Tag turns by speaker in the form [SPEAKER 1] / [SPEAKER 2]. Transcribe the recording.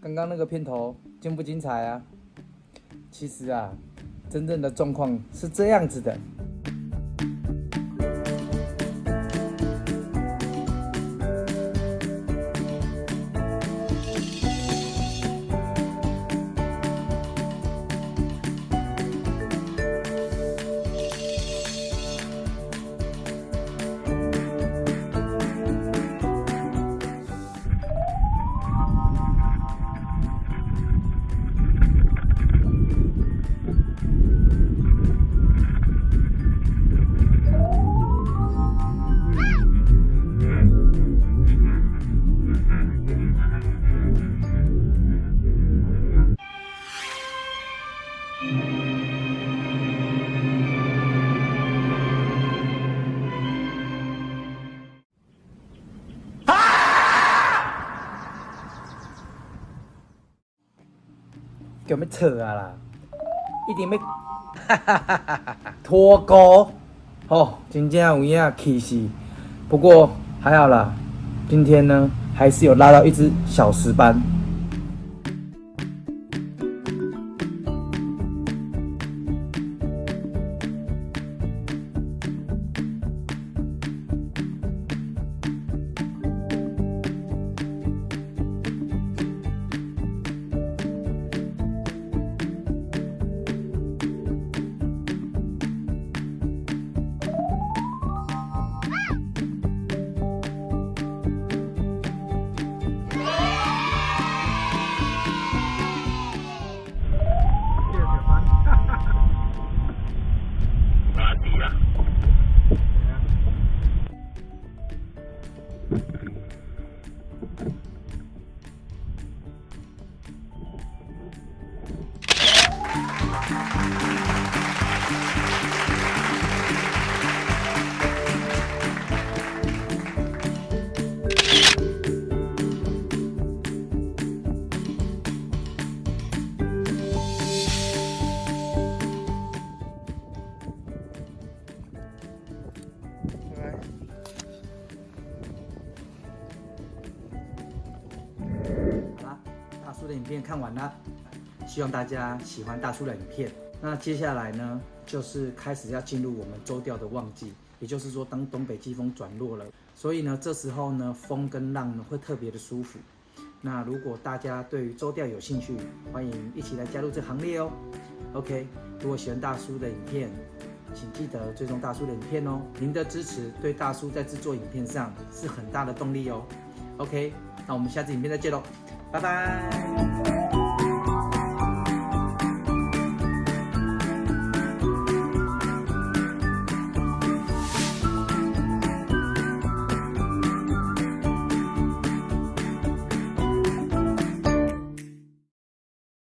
[SPEAKER 1] 刚刚那个片头精不精彩啊？其实啊，真正的状况是这样子的。叫咩扯啊啦？一定要脱钩哦，真正有影气死。不过还好啦，今天呢还是有拉到一只小石斑。叔的影片看完了，希望大家喜欢大叔的影片。那接下来呢，就是开始要进入我们周调的旺季，也就是说，当东北季风转弱了，所以呢，这时候呢，风跟浪呢会特别的舒服。那如果大家对于周调有兴趣，欢迎一起来加入这行列哦。OK，如果喜欢大叔的影片，请记得追踪大叔的影片哦。您的支持对大叔在制作影片上是很大的动力哦。OK，那我们下次影片再见喽，拜拜。